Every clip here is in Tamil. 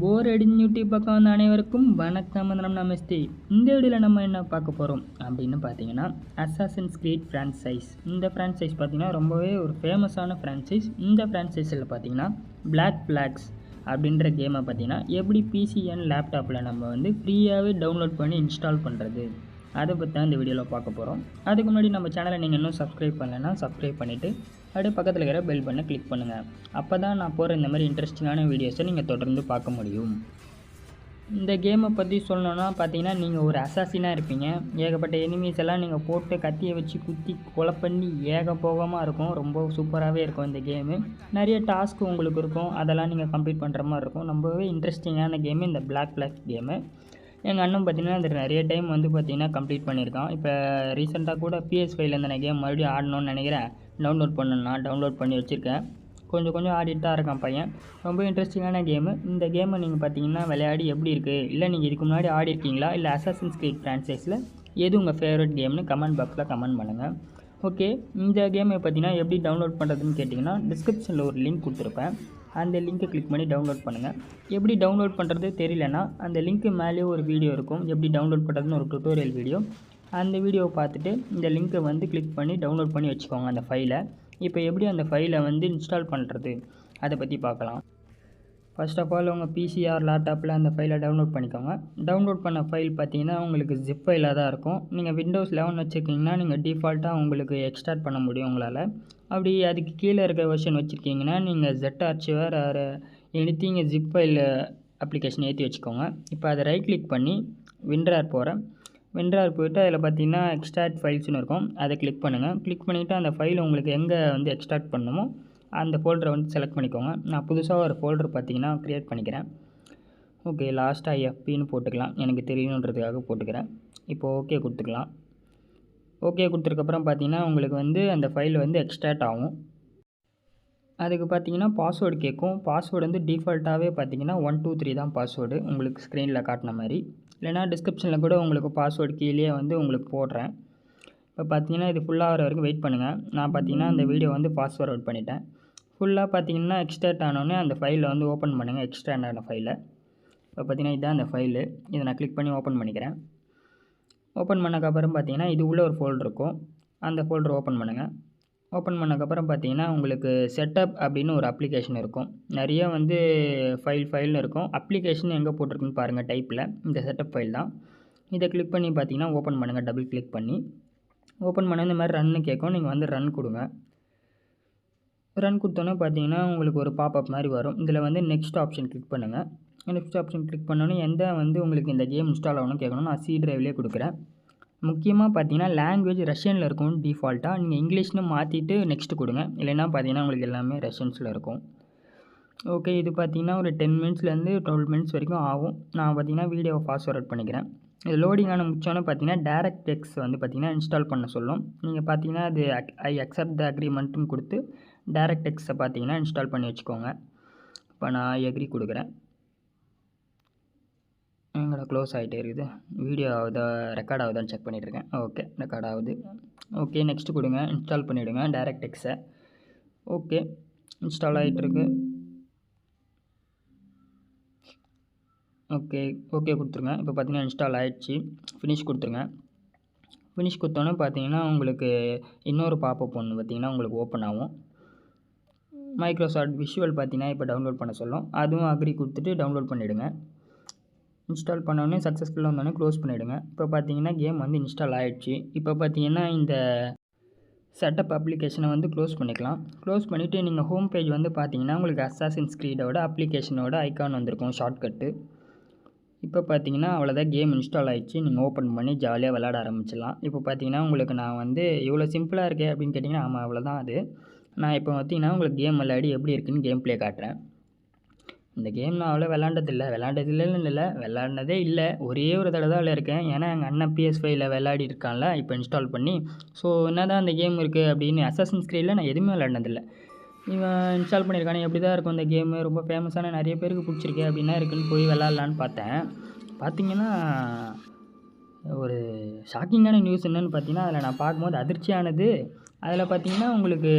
போர் அடிஞ்சு யூடியூப் பக்கம் வந்த அனைவருக்கும் வணக்கம் வந்தனம் நமஸ்தே. இந்த வீடியோவில் நம்ம என்ன பார்க்க போகிறோம் அப்படின்னு பார்த்தீங்கன்னா அசாசன் ஸ்கிரீட் ஃப்ரான்ச்சைஸ் இந்த ஃப்ரான்ச்சைஸ் பார்த்தீங்கன்னா ரொம்பவே ஒரு ஃபேமஸான ஃப்ரான்ச்சைஸ் இந்த ஃப்ரான்ச்சைஸில் பார்த்தீங்கன்னா பிளாக் Flags அப்படின்ற கேமை பார்த்தீங்கன்னா எப்படி பிசி அண்ட் லேப்டாப்பில் நம்ம வந்து ஃப்ரீயாகவே டவுன்லோட் பண்ணி இன்ஸ்டால் பண்ணுறது அதை பற்றி தான் இந்த வீடியோவில் பார்க்க போகிறோம் அதுக்கு முன்னாடி நம்ம சேனலை நீங்கள் இன்னும் சப்ஸ்கிரைப் பண்ணலைன்னா சப்ஸ்கிரைப் பண்ணிவிட்டு அப்படியே பக்கத்தில் இருக்கிற பெல் பண்ண கிளிக் பண்ணுங்கள் அப்போ தான் நான் போகிற இந்த மாதிரி இன்ட்ரெஸ்டிங்கான வீடியோஸை நீங்கள் தொடர்ந்து பார்க்க முடியும். இந்த கேமை பற்றி சொல்லணுன்னா பார்த்தீங்கன்னா நீங்கள் ஒரு அசாசினாக இருப்பீங்க. ஏகப்பட்ட எனிமீஸ் எல்லாம் நீங்கள் போட்டு கத்தியை வச்சு குத்தி கொலை பண்ணி ஏகபோகமாக இருக்கும். ரொம்ப சூப்பராகவே இருக்கும் இந்த கேமு நிறைய டாஸ்க் உங்களுக்கு இருக்கும். அதெல்லாம் நீங்கள் கம்ப்ளீட் பண்ணுற மாதிரி இருக்கும். ரொம்பவே இன்ட்ரெஸ்டிங்கான கேமு இந்த பிளாக் பிளாக் கேமு எங்கள் அண்ணன் பார்த்தீங்கன்னா அது நிறைய டைம் வந்து பார்த்தீங்கன்னா கம்ப்ளீட் பண்ணியிருக்கான் இப்போ ரீசெண்டாக கூட பிஎஸ் ஃபைவ்லேருந்து நான் கேம் மறுபடியும் ஆடணும்னு நினைக்கிறேன். டவுன்லோட் பண்ணணும்னா டவுன்லோட் பண்ணி வச்சுருக்கேன். கொஞ்சம் கொஞ்சம் ஆடிட்டு தான் இருக்கான் பையன். ரொம்ப இன்ட்ரெஸ்டிங்கான கேமு இந்த கேமை நீங்கள் பார்த்தீங்கன்னா விளையாடி எப்படி இருக்குது இல்லை நீங்கள் இதுக்கு முன்னாடி ஆடி இருக்கீங்களா இல்லை அசாசன்ஸ் ஸ்கிரீட் ஃப்ரான்சைஸில் எது உங்கள் ஃபேவரட் கேம்னு கமெண்ட் பாக்ஸில் கமெண்ட் பண்ணுங்கள் ஓகே இந்த கேமை பார்த்தீங்கன்னா எப்படி டவுன்லோட் பண்ணுறதுன்னு கேட்டிங்கன்னா டிஸ்கிரிப்ஷனில் ஒரு லிங்க் கொடுத்துருப்பேன். அந்த லிங்க்கை கிளிக் பண்ணி டவுன்லோட் பண்ணுங்கள் எப்படி டவுன்லோட் பண்ணுறது தெரியலனா அந்த லிங்க்கு மேலேயே ஒரு வீடியோ இருக்கும். எப்படி டவுன்லோட் பண்ணுறதுன்னு ஒரு டுட்டோரியல் வீடியோ அந்த வீடியோவை பார்த்துட்டு இந்த லிங்க்கை வந்து கிளிக் பண்ணி டவுன்லோட் பண்ணி வச்சுக்கோங்க அந்த ஃபைலை இப்போ எப்படி அந்த ஃபைலை வந்து இன்ஸ்டால் பண்ணுறது அதை பற்றி பார்க்கலாம். ஃபர்ஸ்ட் ஆஃப் ஆல் உங்கள் பிசிஆர் லேப்டாப்பில் அந்த ஃபைலை டவுன்லோட் பண்ணிக்கோங்க. டவுன்லோட் பண்ண ஃபைல் பார்த்தீங்கன்னா உங்களுக்கு ஜிப் ஃபைலாக தான் இருக்கும். நீங்கள் விண்டோஸ் லெவன் வச்சுருக்கீங்கன்னா நீங்கள் டிஃபால்ட்டாக உங்களுக்கு எக்ஸ்ட்ராக்ட் பண்ண முடியும் உங்களால். அப்படி அதுக்கு கீழே இருக்க வெர்ஷன் வச்சுருக்கீங்கன்னா நீங்கள் jet archiver or anything zip file application ஏற்றி வச்சுக்கோங்க. இப்போ அதை ரைட் கிளிக் பண்ணி விண்ட்ரார் போகிறேன் விண்ட்ரார் போயிட்டு அதில் பார்த்தீங்கன்னா எக்ஸ்ட்ராக்ட் ஃபைல்ஸ்னு இருக்கும். அதை கிளிக் பண்ணுங்கள் கிளிக் பண்ணிவிட்டு அந்த ஃபைல் உங்களுக்கு எங்கே வந்து எக்ஸ்ட்ராக்ட் பண்ணணுமோ அந்த ஃபோல்டரை வந்து செலக்ட் பண்ணிக்கோங்க. நான் புதுசாக ஒரு ஃபோல்டர் பார்த்தீங்கன்னா க்ரியேட் பண்ணிக்கிறேன். ஓகே லாஸ்ட்டாக எஃபின்னு போட்டுக்கலாம். எனக்கு தெரியணுன்றதுக்காக போட்டுக்கிறேன். இப்போ ஓகே கொடுத்துக்கலாம். ஓகே கொடுத்துருக்கப்புறம் பார்த்தீங்கன்னா உங்களுக்கு வந்து அந்த ஃபைல் வந்து எக்ஸ்ட்ராக்ட் ஆகும். அதுக்கு பார்த்தீங்கன்னா பாஸ்வேர்டு கேட்கும். பாஸ்வேர்டு வந்து டிஃபால்ட்டாகவே பார்த்தீங்கன்னா ஒன் டூ த்ரீ தான் பாஸ்வேர்டு உங்களுக்கு ஸ்க்ரீனில் காட்டின மாதிரி. இல்லைனா டிஸ்கிரிப்ஷனில் கூட உங்களுக்கு பாஸ்வேர்டு கீழே வந்து உங்களுக்கு போடுறேன். இப்போ பார்த்தீங்கன்னா இது ஃபுல்லாக வர வரைக்கும் வெயிட் பண்ணுங்கள் நான் பார்த்தீங்கன்னா அந்த வீடியோ வந்து ஃபாஸ்ட் ஃபார்வர்ட் பண்ணிட்டேன். ஃபுல்லாக பார்த்தீங்கன்னா எக்ஸ்ட்ராக்ட் ஆனோடனே அந்த ஃபைலை வந்து ஓப்பன் பண்ணுங்கள் எக்ஸ்ட்ராக்ட் ஆன ஃபைலை இப்போ பார்த்தீங்கன்னா இதுதான் அந்த ஃபைலு இதை நான் கிளிக் பண்ணி ஓப்பன் பண்ணிக்கிறேன். ஓப்பன் பண்ணக்கப்புறம் பார்த்தீங்கன்னா இது உள்ள ஒரு ஃபோல்டர் இருக்கும். அந்த ஃபோல்டர் ஓப்பன் பண்ணுங்கள் ஓப்பன் பண்ணக்கப்புறம் பார்த்தீங்கன்னா உங்களுக்கு செட்டப் அப்படின்னு ஒரு அப்ளிகேஷன் இருக்கும். நிறைய வந்து ஃபைல் ஃபைல்னு இருக்கும். அப்ளிகேஷன் எங்கே போட்டிருக்குன்னு பாருங்கள் டைப்பில் இந்த செட்டப் ஃபைல் தான். இதை கிளிக் பண்ணி பார்த்தீங்கன்னா ஓப்பன் பண்ணுங்கள் டபுள் கிளிக் பண்ணி. ஓப்பன் பண்ண இந்த மாதிரி ரன்னு கேட்கும். நீங்கள் வந்து ரன் கொடுங்க. ரன் கொடுத்தோன்னே பார்த்தீங்கன்னா உங்களுக்கு ஒரு பாப்அப் மாதிரி வரும். இதில் வந்து நெக்ஸ்ட் ஆப்ஷன் கிளிக் பண்ணுங்கள் நெக்ஸ்ட் ஆப்ஷன் கிளிக் பண்ணோன்னே எந்த வந்து உங்களுக்கு இந்த கேம் இன்ஸ்டால் ஆகணும்னு கேட்கணும் நான் சி ட்ரைவ்லேயே கொடுக்குறேன். முக்கியமாக பார்த்தீங்கன்னா லாங்குவேஜ் ரஷ்யனில் இருக்கும் டிஃபால்ட்டாக நீங்கள் இங்கிலீஷ்னு மாற்றிட்டு நெக்ஸ்ட் கொடுங்க. இல்லைன்னா பார்த்தீங்கன்னா உங்களுக்கு எல்லாமே ரஷ்யன்ஸில் இருக்கும். ஓகே இது பார்த்தீங்கன்னா ஒரு டென் மினிட்ஸ்லேருந்து டுவெல் மினிட்ஸ் வரைக்கும் ஆகும். நான் பார்த்தீங்கன்னா வீடியோவை ஃபாஸ்ட் ஃபார்வர்ட் பண்ணிக்கிறேன். இது லோடிங் ஆன முடிச்சோன்னே பார்த்தீங்கன்னா டேரக்ட் டெக்ஸ் வந்து பார்த்தீங்கன்னா இன்ஸ்டால் பண்ண சொல்லும். நீங்கள் பார்த்தீங்கன்னா அது ஐ அக்செப்ட் த அக்ரிமெண்ட்டுன்னு கொடுத்து டேரக்ட் டெக்ஸை பார்த்தீங்கன்னா இன்ஸ்டால் பண்ணி வச்சுக்கோங்க. இப்போ நான் எக்ரி கொடுக்குறேன். எங்கடா க்ளோஸ் ஆகிட்டே இருக்குது. வீடியோ ஆகுதா ரெக்கார்ட் ஆகுதான்னு செக் பண்ணிகிட்ருக்கேன் ஓகே ரெக்கார்ட் ஆகுது. ஓகே நெக்ஸ்ட் கொடுங்க. இன்ஸ்டால் பண்ணிவிடுங்க டேரக்ட் எக்ஸை ஓகே இன்ஸ்டால் ஆகிட்டுருக்கு ஓகே ஓகே கொடுத்துருங்க. இப்போ பார்த்தீங்கன்னா இன்ஸ்டால் ஆகிடுச்சு ஃபினிஷ் கொடுத்துருங்க. ஃபினிஷ் கொடுத்தோன்னே பார்த்தீங்கன்னா உங்களுக்கு இன்னொரு பாப்பப் ஒன்று பார்த்தீங்கன்னா உங்களுக்கு ஓப்பன் ஆகும். மைக்ரோசாஃப்ட் விஷுவல் பார்த்தீங்கன்னா இப்போ டவுன்லோட் பண்ண சொல்லும். அதுவும் அக்ரி கொடுத்துட்டு டவுன்லோட் பண்ணிவிடுங்க இன்ஸ்டால் பண்ணோடனே சக்ஸஸ்ஃபுல்லாக வந்தோடனே க்ளோஸ் பண்ணிவிடுங்க இப்போ பார்த்தீங்கன்னா கேம் வந்து இன்ஸ்டால் ஆகிடுச்சு இப்போ பார்த்தீங்கன்னா இந்த செட்டப் அப்ளிகேஷனை வந்து க்ளோஸ் பண்ணிக்கலாம். க்ளோஸ் பண்ணிவிட்டு நீங்கள் ஹோம் பேஜ் வந்து பார்த்தீங்கன்னா உங்களுக்கு அசாசின் ஸ்க்ரீடோட அப்ளிகேஷனோட ஐக்கான் வந்திருக்கும் ஷார்ட்கட்டு இப்போ பார்த்தீங்கன்னா அவ்வளோதான் கேம் இன்ஸ்டால் ஆகிடுச்சு நீங்கள் ஓப்பன் பண்ணி ஜாலியாக விளாட ஆரம்பிச்சிடலாம். இப்போ பார்த்தீங்கன்னா உங்களுக்கு நான் வந்து இவ்வளோ சிம்பிளாக இருக்கே அப்படின்னு கேட்டிங்கன்னா ஆமாம் அவ்வளோதான் அது. நான் இப்போ பார்த்தீங்கன்னா உங்களுக்கு கேம் விளையாடி எப்படி இருக்குன்னு கேம் ப்ளே காட்டுறேன். இந்த கேம் நான் அவ்வளோ விளாண்டதில்லை விளாண்டதில்லைன்னு இல்லை. விளாண்டதே இல்லை. ஒரே ஒரு தடவை தான் விளையாடிருக்கேன். ஏன்னா எங்கள் அண்ணன் பிஎஸ் ஃபைவ்ல விளையாடி இருக்கான்ல. இப்போ இன்ஸ்டால் பண்ணி. ஸோ என்ன தான் அந்த கேம் இருக்குது அப்படின்னு அசசன் ஸ்க்ரீனில் நான் எதுவுமே விளாண்டதில்லை இவன் இன்ஸ்டால் பண்ணியிருக்கானே. எப்படி தான் இருக்கும் இந்த கேமு ரொம்ப ஃபேமஸான நிறைய பேருக்கு பிடிச்சிருக்கு. அப்படின்னா இருக்குன்னு போய் விளாட்லான்னு பார்த்தேன். பார்த்தீங்கன்னா ஒரு ஷாக்கிங்கான நியூஸ் என்னென்னு பார்த்தீங்கன்னா அதில் நான் பார்க்கும்போது அதிர்ச்சியானது அதில் பார்த்தீங்கன்னா உங்களுக்கு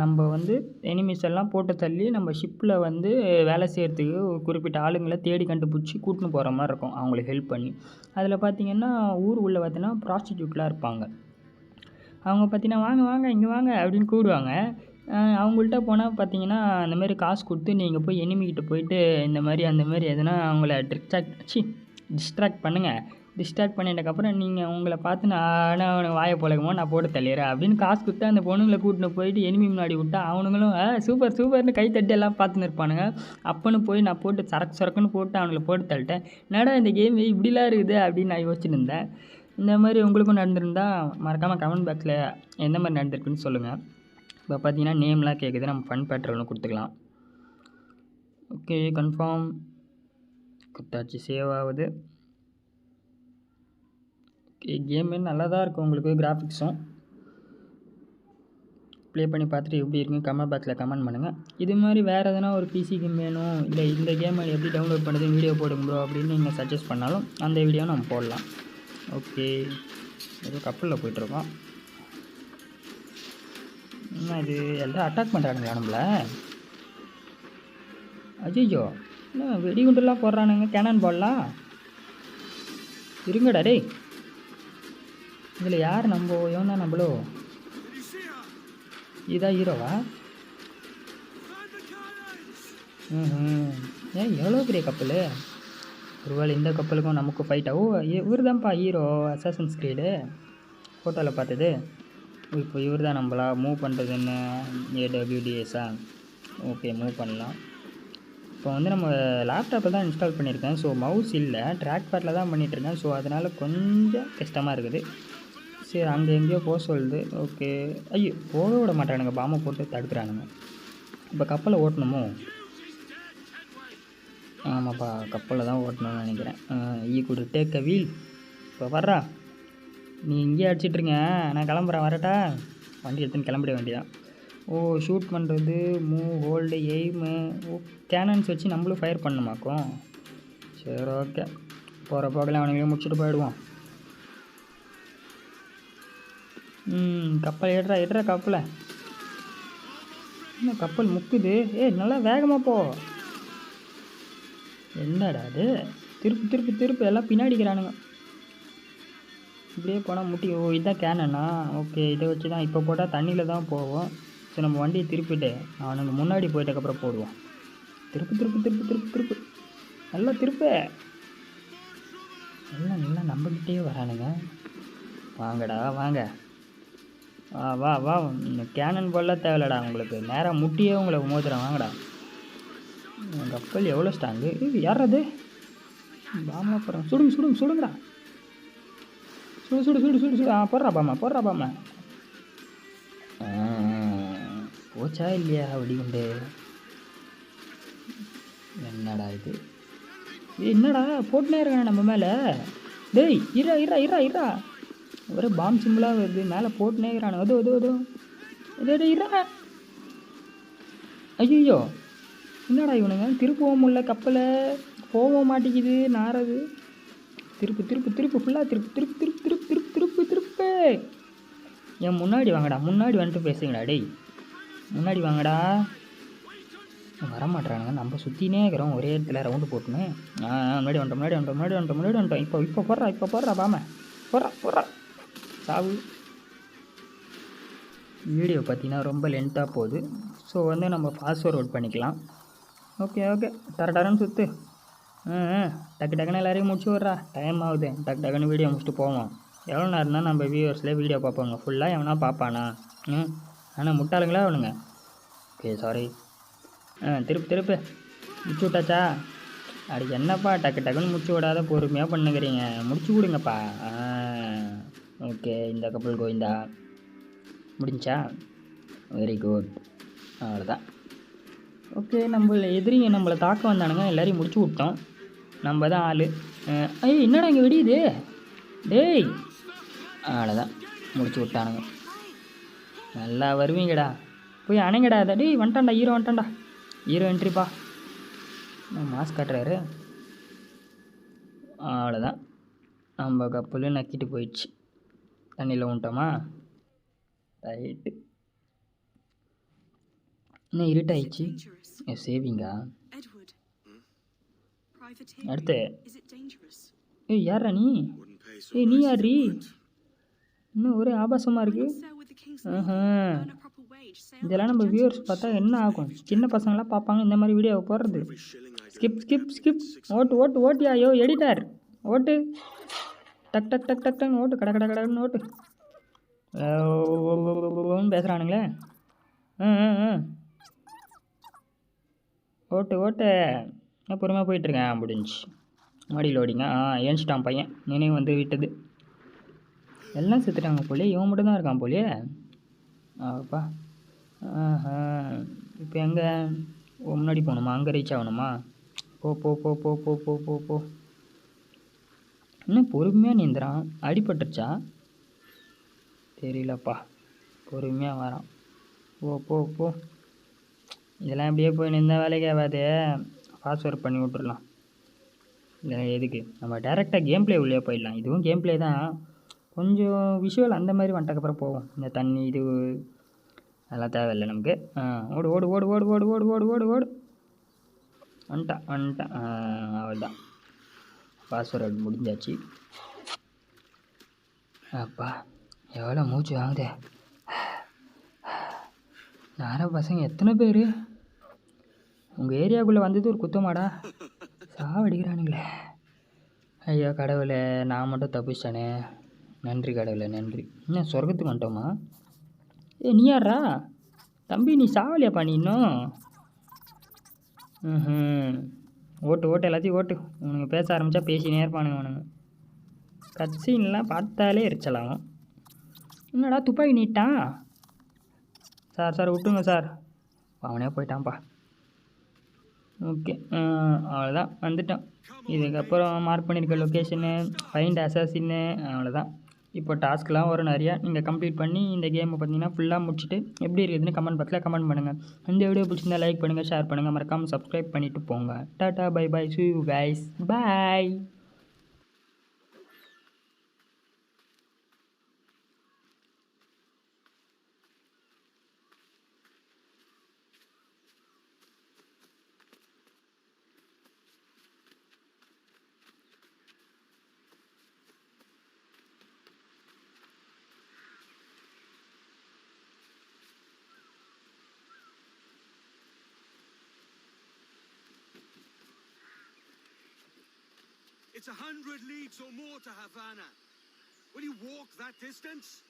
நம்ம வந்து எனிமீஸ் எல்லாம் போட்டு தள்ளி நம்ம ஷிப்பில் வந்து வேலை செய்கிறதுக்கு ஒரு குறிப்பிட்ட ஆளுங்களை தேடி கண்டுபிடிச்சி கூட்டின்னு போகிற மாதிரி இருக்கும். அவங்களுக்கு ஹெல்ப் பண்ணி. அதில் பார்த்தீங்கன்னா ஊர் உள்ள பார்த்தீங்கன்னா ப்ராஸ்டியூட்லாம் இருப்பாங்க. அவங்க பார்த்தீங்கன்னா வாங்க வாங்க இங்கே வாங்க அப்படின்னு கூடுவாங்க. அவங்கள்ட்ட போனால் பார்த்தீங்கன்னா அந்த மாதிரி காசு கொடுத்து நீங்கள் போய் எனிமிக்கிட்ட போயிட்டு இந்த மாதிரி அந்த மாதிரி எதனா அவங்கள டிஸ்ட்ராக்ட் சி டிஸ்ட்ராக்ட் பண்ணுங்கள் டிஸ்டார்ட் பண்ணிட்டக்கப்புறம் நீங்கள் உங்களை பார்த்து நான் அவனை வாயை போலக்குமோ நான் போட்டு தள்ளிடுறேன். அப்படின்னு காசு கொடுத்து அந்த பொண்ணுங்களை கூட்டின்னு போயிட்டு எனிமி முன்னாடி விட்டா அவனுங்களும் சூப்பர் சூப்பர்னு கை தட்டி எல்லாம் பார்த்துன்னு இருப்பானுங்க. அப்பன்னு போய் நான் போட்டு சரக்கு சரக்குன்னு போட்டு அவனுங்களை போட்டு தள்ளிட்டேன். என்னடா இந்த கேம் இப்படிலாம் இருக்குது? அப்படின்னு நான் யோசிச்சுட்டு இருந்தேன். இந்த மாதிரி உங்களுக்கும் நடந்திருந்தால் மறக்காமல் கமெண்ட் பாக்ஸில் எந்த மாதிரி நடந்திருக்குன்னு சொல்லுங்கள் இப்போ பார்த்தீங்கன்னா நேம்லாம் கேட்குது நம்ம ஃபன் பேட்டர்னு கொடுத்துக்கலாம். ஓகே கன்ஃபார்ம் கொடுத்தாச்சு சேவ் ஆகுது. கேமு நல்லா தான் இருக்கும் உங்களுக்கு கிராஃபிக்ஸும் ப்ளே பண்ணி பார்த்துட்டு எப்படி இருக்குன்னு கமெண்ட் பாக்ஸில் கமெண்ட் பண்ணுங்கள் இது மாதிரி வேறு எதனா ஒரு பிசி கேம் வேணும் இல்லை இந்த கேமை எப்படி டவுன்லோட் பண்ணுறது வீடியோ போடுங்க ப்ரோ அப்படின்னு நீங்கள் சஜஸ்ட் பண்ணாலும் அந்த வீடியோ நம்ம போடலாம். ஓகே ஏதோ கப்பலில் போயிட்டுருக்கோம். என்ன இது? எல்லாம் அட்டாக் பண்ணுறானுங்களா நம்மளை? அஜய்யோ வெடிகுண்டுலாம் போடுறானுங்க? கேனன் பால்லாம் இருங்கடா டேய். இதில் யார் நம்ம இவனா நம்மளோ இதான் ஹீரோவா? ம் ஏன் எவ்வளோ பெரிய கப்பல்? ஒருவேளை இந்த கப்பலுக்கும் நமக்கும் ஃபைட்டா ஓ இவர் தான்ப்பா ஹீரோ அசாசன் ஸ்க்ரீடு ஃபோட்டோவில் பார்த்தது இப்போ இவர் தான் நம்மளா மூவ் பண்ணுறதுன்னு ஏடபிள்யூடிஎஸா ஓகே மூவ் பண்ணலாம். இப்போ வந்து நம்ம லேப்டாப்பில் தான் இன்ஸ்டால் பண்ணியிருக்கேன். ஸோ மவுஸ் இல்லை. ட்ராக் பேட்டில் தான் பண்ணிகிட்ருக்கேன் ஸோ அதனால் கொஞ்சம் கஷ்டமாக இருக்குது. சரி அங்கே எங்கேயோ போக சொல்லுது. ஓகே. ஐயோ போக விட மாட்டானுங்க. பாம்பை போட்டு தடுக்கிறானுங்க. இப்போ கப்பலை ஓட்டணுமோ? ஆமாப்பா கப்பலில் தான் ஓட்டணும்னு நினைக்கிறேன். ஈ குடு டேக் அ வீல் இப்போ வர்றா. நீ இங்கேயே அடிச்சிட்ருங்க நான் கிளம்புறேன் வரட்டா? வண்டி எடுத்துன்னு கிளம்பிட வேண்டியதான் ஓ ஷூட் பண்ணுறது மூ ஹோல்டு எய்மு ஓ கேனன்ஸ் வச்சு நம்மளும் ஃபயர் பண்ணுமாக்கும் சரி ஓகே போகிற போகலாம் அவனுங்களே முடிச்சுட்டு போயிடுவோம். ம் கப்பல் எடுறா எடுறா கப்பலை. என்ன கப்பல் முக்குது? ஏய் நல்லா வேகமாக போ. என்னடா அது திருப்பு திருப்பு திருப்பு எல்லாம் பின்னாடிக்கிறானுங்க இப்படியே போனால் முட்டி ஓ இதுதான் கேனண்ணா ஓகே இதை வச்சு தான் இப்போ போட்டால் தண்ணியில் தான் போவோம். சரி நம்ம வண்டியை திருப்பிட்டு அவனுக்கு முன்னாடி போயிட்டக்கப்புறம் போடுவோம். திருப்பு திருப்பு திருப்பு திருப்பு திருப்பு. நல்லா திருப்பு. எல்லாம் நல்லா நம்பிக்கிட்டே வரானுங்க. வாங்கடா வாங்க. வா வா வா. இந்த கேனன் போலாம் தேவையில்லடா உங்களுக்கு. நேராக முட்டியே உங்களை மோதிரம் வாங்கடா. உன் கப்பல் எவ்வளோ ஸ்ட்ராங்கு இது யார் அது பாமா சுடுங்க சுடுங்க சுடுங்கடா. சுடு சுடு சுடு சுடு சுடு. ஆ போடுறா பாமா போடுறா பாமா. போச்சா இல்லையா வெடிகுண்டு? என்னடா இது? என்னடா? போட்டுனே இருக்கானே நம்ம மேலே. டேய் இரா இரா இரா இரா ஒரே பாம் சிம்பிளாக வருது. மேலே போட்டுனே இருக்கிறானு. அதோ அது அதோ. இதோ இரா ஐயோ என்னடா இவனுங்க? திருப்பவும் முடியல கப்பலை. போகவும் மாட்டேங்குது. நாரது திருப்பு திருப்பு திருப்பு. ஃபுல்லாக திருப்பு திருப்பு திருப்பு திருப்பு திருப்பு திருப்பு திருப்பு. என் முன்னாடி வாங்கடா. முன்னாடி வந்துட்டு பேசுங்கடா டேய். முன்னாடி வாங்கடா. வரமாட்டானுங்க நம்ம சுற்றினே இருக்கிறோம். ஒரே இடத்துல ரவுண்டு போட்டுன்னு. முன்னாடி வந்துட்டோம் முன்னாடி வந்துட்டோம் முன்னாடி வந்துட்டோம் முன்னாடி வந்துட்டோம். இப்போ இப்போ போடுறா இப்போ போடுறா பாம. போடுறா போடுறா. சாவு. வீடியோ பார்த்தீங்கன்னா ரொம்ப லென்த்தாக போகுது. ஸோ வந்து நம்ம ஃபாஸ்ட் ஃபார்வர்ட் பண்ணிக்கலாம். ஓகே ஓகே டர டரன்னு சுற்று ஆ ஆ, டக்கு டக்குன்னு எல்லாரையும் முடிச்சு விட்றா. டைம் ஆகுது. டக்கு டக்குன்னு வீடியோ முடிச்சுட்டு போவோம். எவ்வளோ நேரம் தான் நம்ம வியூவர்ஸில் வீடியோ பார்ப்பாங்க. ஃபுல்லாக எவனா பார்ப்பானா? ம். ஆனால் முட்டாளுங்களா அவனுங்க? ஓகே சாரி ஆ திருப்பு திருப்பு. முடிச்சு விட்டாச்சா? அது என்னப்பா டக்கு டக்குன்னு முடிச்சு விடாத பொறுமையாக பண்ணுங்கிறீங்க. முடிச்சு கொடுங்கப்பா. ஆ. ஓகே இந்த கப்பல் கோவிந்தா. முடிஞ்சா? வெரி குட் அவ்வளோதான் ஓகே நம்ம எதிரிங்க நம்மளை தாக்க வந்தானுங்க எல்லோரையும் முடிச்சு விட்டோம். நம்ம தான் ஆள். ஐய் என்னடா இங்கே வெடியுது? டேய். அவ்வளோதான் முடிச்சு விட்டானுங்க. நல்லா வருவீங்கடா. போய் அணைங்கடா அதை. டேய் வந்துட்டான்டா ஹீரோ வந்துட்டான்டா. ஹீரோ என்ட்ரிப்பா மாஸ்க் காட்டுறாரு? அவ்வளோதான் நம்ம கப்பலும் நக்கிட்டு போயிடுச்சு. தண்ணியில் விட்டோமா ரைட்டு இன்னும் இருட்டாயிடுச்சு. சேவிங்கா அடுத்து. ஏய் யாரா நீ? ஏய் நீ யாரி இன்னும் ஒரே ஆபாசமாக இருக்கு. இதெல்லாம் நம்ம வியூவர்ஸ் பார்த்தா என்ன ஆகும்? சின்ன பசங்களாம் பார்ப்பாங்க இந்த மாதிரி வீடியோ போடுறது. ஸ்கிப் ஸ்கிப் ஸ்கிப் ஓட்டு ஓட்டு ஓட்டியா? ஐயோ எடிட்டார் ஓட்டு. டக் டக் டக் டக் டக் ஓட்டு. கட கட கடன்னு ஓட்டு. பேசுகிறானுங்களே ஆ ஓட்டு ஓட்டு. நான் பொறுமையாக போயிட்டுருக்கேன் முடிஞ்சு. மாடி லோடிங்க ஆ ஏஞ்சிட்டான் பையன். நினைவு வந்து விட்டது. எல்லாம் செத்துட்டாங்க போலே இவன் மட்டும் தான் இருக்கான் போலே ஆப்பா ஆஹா இப்போ எங்கே? முன்னாடி போகணுமா? அங்கே ரீச் ஆகணுமா? போ போ போ போ போ போ போ போ. இன்னும் பொறுமையாக நீந்துறான். அடிபட்டுருச்சா? தெரியலப்பா. பொறுமையாக வரான். ஓ போ போ. இதெல்லாம் இப்படியே போய் நின்ற வேலைக்கு ஆகாது. பாஸ்வேர்ட் பண்ணி விட்டுடலாம் இல்லை எதுக்கு? நம்ம டேரெக்டாக கேம் பிளே உள்ளே போயிடலாம். இதுவும் கேம் ப்ளே தான். கொஞ்சம் விஷுவல் அந்த மாதிரி வந்துட்டக்கப்புறம் போவோம். இந்த தண்ணி இது அதெல்லாம் தேவையில்லை நமக்கு. ஓடு ஓடு ஓடு ஓடு ஓடு ஓடு ஓடு ஓடு ஓடு. வந்துட்டான் வந்துட்டான். அவ்வளோதான் பாஸ்வேர்டு முடிஞ்சாச்சு. அப்பா எவ்வளோ மூச்சு வாங்குதே. நார பசங்க எத்தனை பேர்? உங்கள் ஏரியாக்குள்ளே வந்தது ஒரு குத்தமாடா. சாவடிக்கிறானுங்களே. ஐயோ கடவுளே நான் மட்டும் தப்பிச்சிட்டேனே. நன்றி கடவுளே நன்றி. என்ன சொர்க்கத்துக்கு வந்துட்டோமா? ஏ நீ யாரா தம்பி நீ சாவலியாப்பா நீ இன்னும்? ம் ஓட்டு ஓட்டு எல்லாத்தையும் ஓட்டு. உனக்கு பேச ஆரம்பித்தா பேசினே இருப்பானுங்க அவனுங்க. கட்சின்லாம் பார்த்தாலே எரிச்சலாகும் என்னடா துப்பாக்கி நீட்டான் சார் சார் விட்டுங்க சார். அவனே போயிட்டான்ப்பா. ஓகே அவ்வளோதான் வந்துட்டான். இதுக்கப்புறம் மார்க் பண்ணியிருக்க லொக்கேஷனு ஃபைண்ட் அசாசின்னு அவ்வளோதான் இப்போ டாஸ்க்லாம் வரும் நிறையா. நீங்கள் கம்ப்ளீட் பண்ணி இந்த கேமை பார்த்தீங்கன்னா ஃபுல்லாக முடிச்சுட்டு எப்படி இருக்குதுன்னு கமெண்ட் பாக்ஸில் கமெண்ட் பண்ணுங்கள் இந்த வீடியோ பிடிச்சிருந்தா லைக் பண்ணுங்கள் ஷேர் பண்ணுங்கள் மறக்காமல் சப்ஸ்கிரைப் பண்ணிவிட்டு போங்க. Tata bye bye see you guys bye It's a hundred leagues or more to Havana. Will you walk that distance?